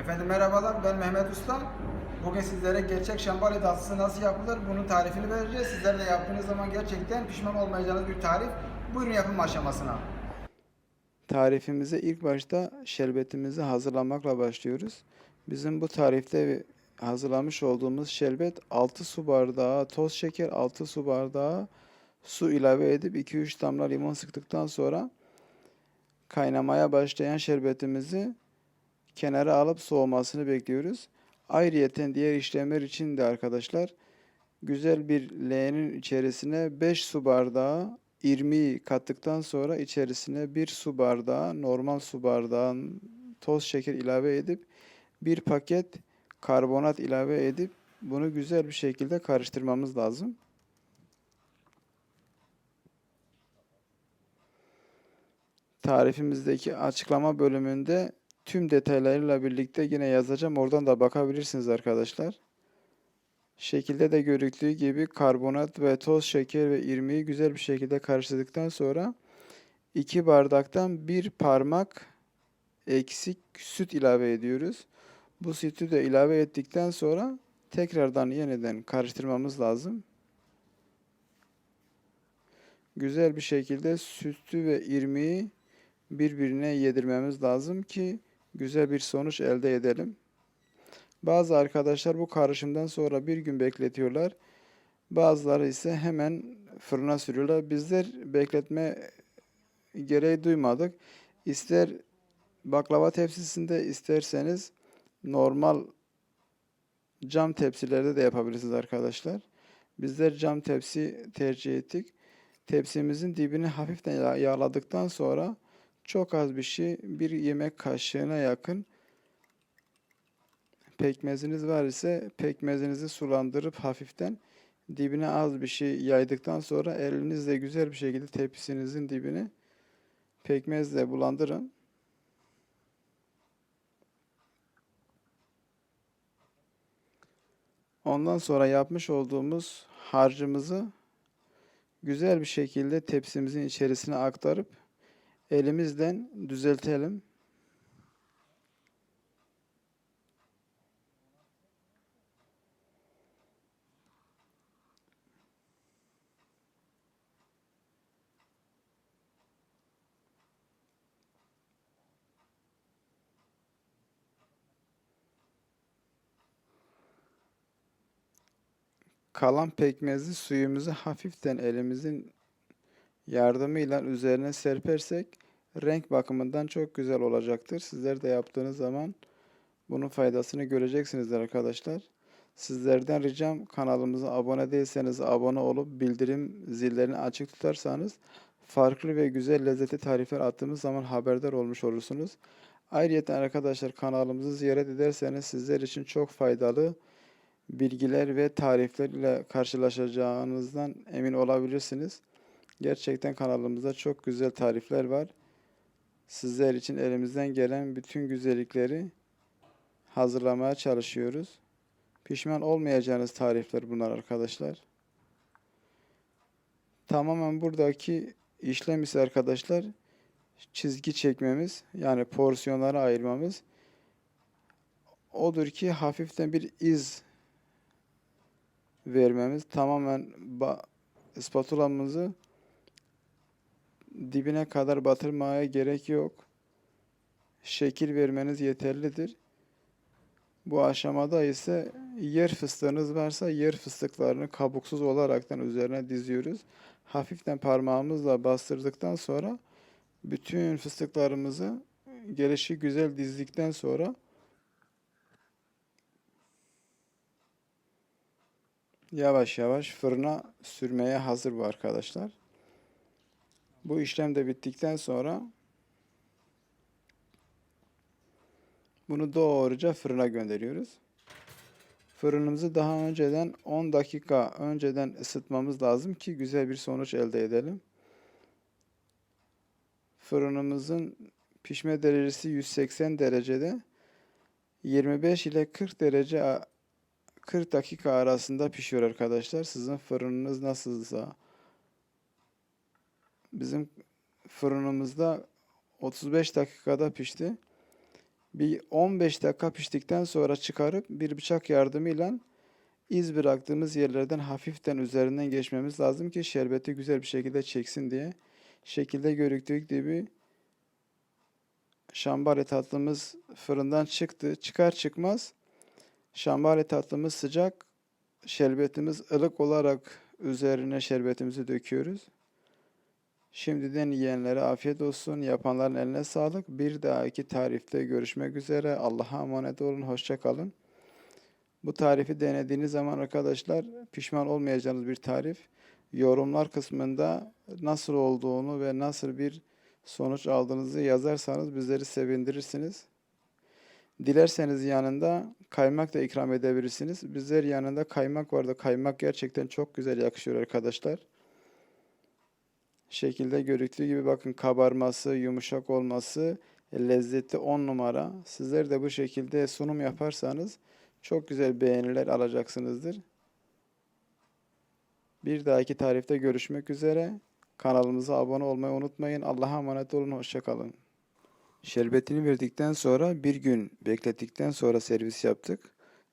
Efendim merhabalar ben Mehmet Usta. Bugün sizlere gerçek şambali tatlısı nasıl yapılır bunun tarifini vereceğiz. Sizler de yaptığınız zaman gerçekten pişman olmayacağınız bir tarif. Buyurun yapım aşamasına. Tarifimize ilk başta şerbetimizi hazırlamakla başlıyoruz. Bizim bu tarifte hazırlamış olduğumuz şerbet 6 su bardağı toz şeker, 6 su bardağı su ilave edip 2-3 damla limon sıktıktan sonra kaynamaya başlayan şerbetimizi kenara alıp soğumasını bekliyoruz. Ayrıyeten diğer işlemler için de arkadaşlar güzel bir leğenin içerisine 5 su bardağı irmiği kattıktan sonra içerisine 1 su bardağı normal su bardağın toz şeker ilave edip bir paket karbonat ilave edip bunu güzel bir şekilde karıştırmamız lazım. Tarifimizdeki açıklama bölümünde tüm detaylarıyla birlikte yine yazacağım. Oradan da bakabilirsiniz arkadaşlar. Şekilde de görüldüğü gibi karbonat ve toz şeker ve irmiği güzel bir şekilde karıştırdıktan sonra 2 bardaktan bir parmak eksik süt ilave ediyoruz. Bu sütü de ilave ettikten sonra tekrardan yeniden karıştırmamız lazım. Güzel bir şekilde sütü ve irmiği birbirine yedirmemiz lazım ki güzel bir sonuç elde edelim. Bazı arkadaşlar bu karışımdan sonra bir gün bekletiyorlar. Bazıları ise hemen fırına sürüyorlar. Bizler bekletme gereği duymadık. İster baklava tepsisinde isterseniz normal cam tepsilerde de yapabilirsiniz arkadaşlar. Bizler cam tepsi tercih ettik. Tepsimizin dibini hafiften yağ- yağladıktan sonra çok az bir şey, bir yemek kaşığına yakın pekmeziniz var ise pekmezinizi sulandırıp hafiften dibine az bir şey yaydıktan sonra elinizle güzel bir şekilde tepsinizin dibini pekmezle bulandırın. Ondan sonra yapmış olduğumuz harcımızı güzel bir şekilde tepsimizin içerisine aktarıp elimizden düzeltelim. Kalan pekmezi suyumuzu hafiften elimizin yardımıyla üzerine serpersek renk bakımından çok güzel olacaktır. Sizler de yaptığınız zaman bunun faydasını göreceksinizdir arkadaşlar. Sizlerden ricam kanalımıza abone değilseniz abone olup bildirim zillerini açık tutarsanız farklı ve güzel lezzetli tarifler attığımız zaman haberdar olmuş olursunuz. Ayrıca arkadaşlar kanalımızı ziyaret ederseniz sizler için çok faydalı bilgiler ve tarifler ile karşılaşacağınızdan emin olabilirsiniz. Gerçekten kanalımızda çok güzel tarifler var. Sizler için elimizden gelen bütün güzellikleri hazırlamaya çalışıyoruz. Pişman olmayacağınız tarifler bunlar arkadaşlar. Tamamen buradaki işlem ise arkadaşlar çizgi çekmemiz yani porsiyonlara ayırmamız. Odur ki hafiften bir iz vermemiz tamamen spatulamızı dibine kadar batırmaya gerek yok. Şekil vermeniz yeterlidir. Bu aşamada ise yer fıstığınız varsa yer fıstıklarını kabuksuz olaraktan üzerine diziyoruz. Hafiften parmağımızla bastırdıktan sonra bütün fıstıklarımızı gelişi güzel dizdikten sonra yavaş yavaş fırına sürmeye hazır bu arkadaşlar. Bu işlem de bittikten sonra bunu doğruca fırına gönderiyoruz. Fırınımızı daha önceden 10 dakika önceden ısıtmamız lazım ki güzel bir sonuç elde edelim. Fırınımızın pişme derecesi 180 derecede 25 ile 40 derece a- 40 dakika arasında pişiyor arkadaşlar. Sizin fırınınız nasılsa bizim fırınımızda 35 dakikada pişti. Bir 15 dakika piştikten sonra çıkarıp bir bıçak yardımıyla iz bıraktığımız yerlerden hafiften üzerinden geçmemiz lazım ki şerbeti güzel bir şekilde çeksin diye. Şekilde görüldüğü gibi şambali tatlımız fırından çıktı. Çıkar çıkmaz şambali tatlımız sıcak, şerbetimiz ılık olarak üzerine şerbetimizi döküyoruz. Şimdiden yiyenlere afiyet olsun, yapanların eline sağlık. Bir dahaki tarifte görüşmek üzere. Allah'a emanet olun, hoşça kalın. Bu tarifi denediğiniz zaman arkadaşlar pişman olmayacağınız bir tarif. Yorumlar kısmında nasıl olduğunu ve nasıl bir sonuç aldığınızı yazarsanız bizleri sevindirirsiniz. Dilerseniz yanında kaymak da ikram edebilirsiniz. Bizler yanında kaymak vardı. Kaymak gerçekten çok güzel yakışıyor arkadaşlar. Şekilde görüldüğü gibi bakın kabarması, yumuşak olması, lezzetli 10 numara. Sizler de bu şekilde sunum yaparsanız çok güzel beğeniler alacaksınızdır. Bir dahaki tarifte görüşmek üzere. Kanalımıza abone olmayı unutmayın. Allah'a emanet olun. Hoşçakalın. Şerbetini verdikten sonra bir gün beklettikten sonra servis yaptık.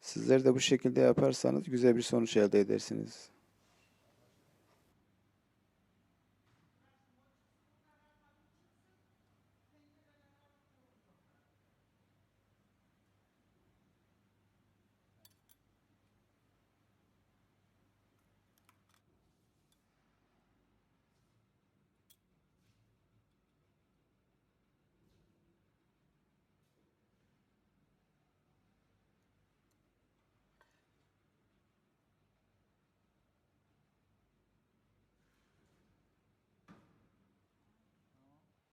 Sizler de bu şekilde yaparsanız güzel bir sonuç elde edersiniz.